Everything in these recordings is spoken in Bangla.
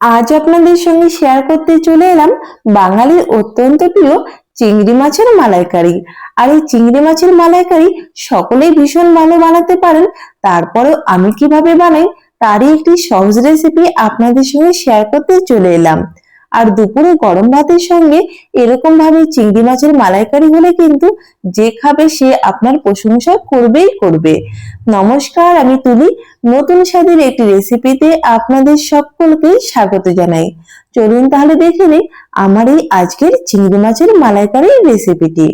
আজ আপনাদের সঙ্গে শেয়ার করতে চলে এলাম বাঙালির অত্যন্ত প্রিয় চিংড়ি মাছের মালাইকারি। আর এই চিংড়ি মাছের মালাইকারি সকলেই ভীষণ ভালো বানাতে পারেন। তারপরেও আমি কীভাবে বানাই তারই একটি সহজ রেসিপি আপনাদের সঙ্গে শেয়ার করতে চলে এলাম। আর দুপুরে গরম ভাতের সঙ্গে এরকম ভাবে চিংড়ি মাছের মালাইকারি হলে কিন্তু যে খাবে সে আপনার প্রশংসা করবেই করবে। নমস্কার, আমি তুলি। নতুন স্বাদের একটি রেসিপিতে আপনাদের সকলকে স্বাগত জানাই। চলুন তাহলে দেখে নিই আমার এই আজকের চিংড়ি মাছের মালাইকারি রেসিপিটি।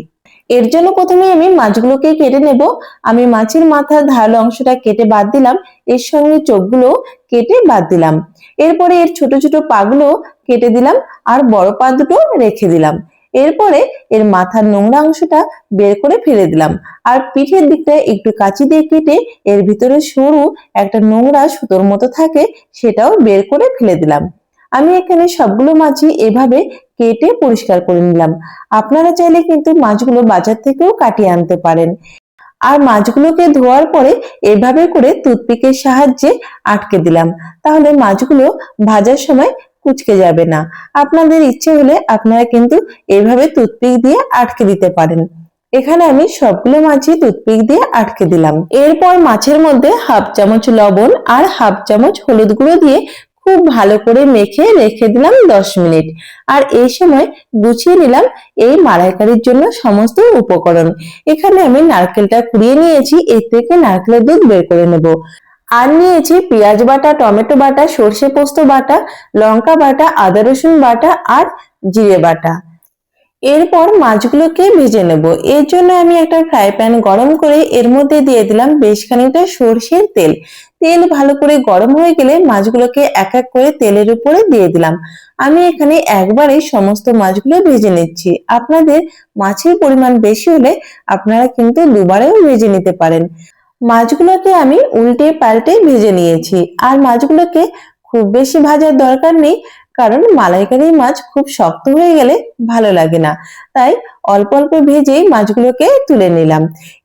এর জন্য প্রথমে আমি মাছগুলোকে কেটে নেব। আমি মাছের মাথার ধারালো অংশটা কেটে বাদ দিলাম। এর সঙ্গে চোখগুলো কেটে বাদ দিলাম। এরপরে এর ছোট ছোট পাগুলো কেটে দিলাম আর বড় পা দুটো রেখে দিলাম। এরপরে এর মাথার নোংরা অংশটা বের করে ফেলে দিলাম। আর পিঠের দিকটা একটু কাঁচি দিয়ে কেটে এর ভিতরে সরু একটা নোংরা সুতোর মতো থাকে সেটাও বের করে ফেলে দিলাম। আমি এখানে সবগুলো মাছই এভাবে কেটে পরিষ্কার করে নিলাম। আপনারা চাইলে কিন্তু মাছগুলো বাজার থেকেও কাটিয়ে আনতে পারেন। আর মাছগুলোকে ধোয়ার পরে এভাবে করে টুথপিকের সাহায্যে আটকে দিলাম। তাহলে মাছগুলো ভাজার সময় কুচকে যাবে না। আপনাদের ইচ্ছে হলে আপনারা কিন্তু এভাবে টুথপিক দিয়ে আটকে দিতে পারেন। এখানে আমি সবগুলো মাছই টুথপিক দিয়ে আটকে দিলাম। এরপর মাছের মধ্যে হাফ চামচ লবণ আর হাফ চামচ হলুদ গুঁড়ো দিয়ে খুব ভালো করে মেখে রেখে দিলাম দশ মিনিট। আর এই সময় গুছিয়ে নিলাম এই মালাইকারির জন্য সমস্ত উপকরণ। এখানে আমি নারকেলটা কুড়িয়ে নিয়েছি, এর থেকে নারকেলের দুধ বের করে নেব। আর নিয়েছি পেঁয়াজ বাটা, টমেটো বাটা, সর্ষে পোস্ত বাটা, লঙ্কা বাটা, আদা রসুন বাটা আর জিরে বাটা। এরপর মাছগুলোকে ভেজে নেব। এর জন্য আমি একটা ফ্রাই প্যান গরম করে এর মধ্যে দিয়ে দিলাম বেশ খানিকটা সর্ষের তেল। তেল ভালো করে গরম হয়ে গেলে মাছগুলোকে এক এক করে তেলের উপরে দিয়ে দিলাম। আমি এখানে একবারে সমস্ত মাছগুলো ভেজে নিচ্ছি। আপনাদের মাছের পরিমাণ বেশি হলে আপনারা কিন্তু দুবারেও ভেজে নিতে পারেন। মাছগুলোকে আমি উল্টে পাল্টে ভেজে নিয়েছি। আর মাছগুলোকে খুব বেশি ভাজার দরকার নেই। কারণ মালাইকারি মাছ খুব শক্ত হয়ে গেলে ভালো লাগে না। তাই অল্প অল্প ভেজেই মাছগুলোকে তুলে নিলাম।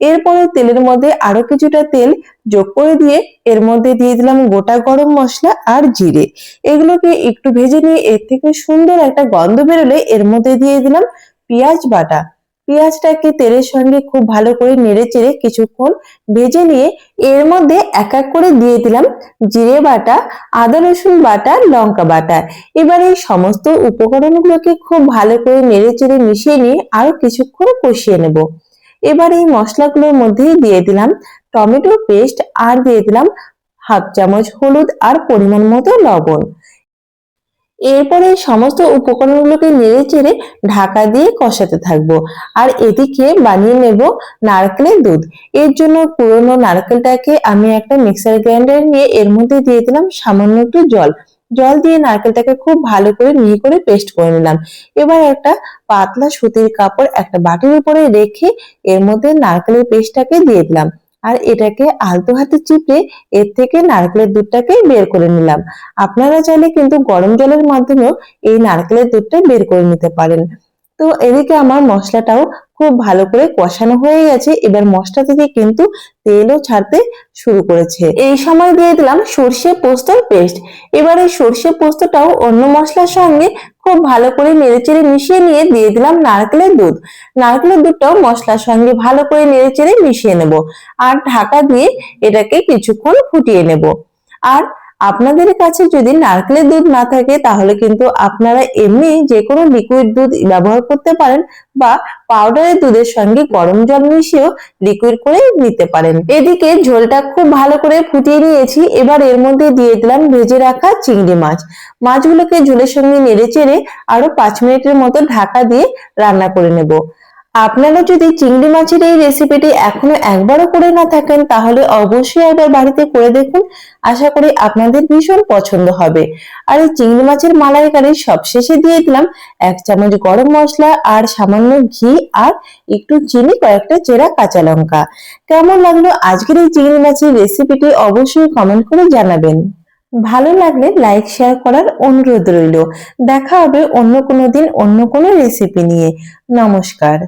এরপরে তেলের মধ্যে আরও কিছুটা তেল যোগ করে দিয়ে এর মধ্যে দিয়ে দিলাম গোটা গরম মশলা আর জিরে। এগুলোকে একটু ভেজে নিয়ে এর থেকে সুন্দর একটা গন্ধ বেরোলে এর মধ্যে দিয়ে দিলাম পেঁয়াজ বাটা। পেঁয়াজটাকে তেলের সঙ্গে খুব ভালো করে নেড়ে চেড়ে কিছুক্ষণ ভেজে নিয়ে এর মধ্যে এক এক করে দিয়ে দিলাম জিরে বাটা, আদা রসুন বাটা, লঙ্কা বাটা। এবার এই সমস্ত উপকরণগুলোকে খুব ভালো করে নেড়ে চেড়ে মিশিয়ে নিয়ে আরও কিছুক্ষণ কষিয়ে নেব। এবার এই মশলাগুলোর মধ্যেই দিয়ে দিলাম টমেটো পেস্ট আর দিয়ে দিলাম হাফ চামচ হলুদ আর পরিমাণ মতো লবণ। এরপরে সমস্ত উপকরণগুলোকে নেড়ে চেড়ে ঢাকা দিয়ে কষাতে থাকব। আর এদিকে বানিয়ে নেব নারকেলের দুধ। এর জন্য পুরনো নারকেলটাকে আমি একটা মিক্সার গ্রাইন্ডার নিয়ে এর মধ্যে দিয়ে দিলাম সামান্য একটু জল। জল দিয়ে নারকেলটাকে খুব ভালো করে মিহি করে পেস্ট করে নিলাম। এবার একটা পাতলা সুতির কাপড় একটা বাটির উপরে রেখে এর মধ্যে নারকেলের পেস্টটাকে দিয়ে দিলাম। আর এটাকে আলতো হাতে চিপে এর থেকে নারকেলের দুধটাকে বের করে নিলাম। আপনারা চাইলে কিন্তু গরম জলের মাধ্যমেও এই নারকেলের দুধটা বের করে নিতে পারেন। তো এদিকে আমার মশলাটাও খুব ভালো করে কষানো হয়ে গেছে। এবার মশলা থেকে কিন্তু তেলও ছাড়তে শুরু করেছে। এই সময় দিয়ে দিলাম সর্ষে পোস্তর পেস্ট। এবার এই সর্ষে পোস্তটাও অন্য মশলার সঙ্গে খুব ভালো করে নেড়েচেড়ে মিশিয়ে নিয়ে দিয়ে দিলাম নারকেলের দুধ। নারকেলের দুধটাও মশলার সঙ্গে ভালো করে নেড়েচেড়ে মিশিয়ে নেব। আর ঢাকা দিয়ে এটাকে কিছুক্ষণ ফুটিয়ে নেব। আর আপনাদের কাছে যদি নারকেলের দুধ না থাকে, তাহলে কিন্তু আপনারা এমনি যে কোনো লিকুইড দুধ ব্যবহার করতে পারেন বা পাউডারের দুধের সঙ্গে গরম জল মিশিয়েও লিকুইড করে নিতে পারেন। এদিকে ঝোলটা খুব ভালো করে ফুটিয়ে নিয়েছি। এবার এর মধ্যে দিয়ে দিলাম ভেজে রাখা চিংড়ি মাছ। মাছগুলোকে ঝোলের সঙ্গে নেড়ে চেড়ে আরও পাঁচ মিনিটের মতো ঢাকা দিয়ে রান্না করে নেব। আপনারা যদি চিংড়ি মাছের এই রেসিপিটি এখনও একবারও করে না থাকেন, তাহলে অবশ্যই একবার বাড়িতে করে দেখুন। আশা করি আপনাদের ভীষণ পছন্দ হবে। আর এই চিংড়ি মাছের মালাইকারি সবশেষে দিয়ে দিলাম এক চামচ গরম মশলা, আর সামান্য ঘি, আর একটু চিনি, কয়েকটা চেরা কাঁচা লঙ্কা। কেমন লাগল আজকের এই চিংড়ি মাছের রেসিপিটি অবশ্যই কমেন্ট করে জানাবেন। ভালো লাগলে লাইক শেয়ার করার অনুরোধ রইল। দেখা হবে অন্য কোনো দিন অন্য কোনো রেসিপি নিয়ে। নমস্কার।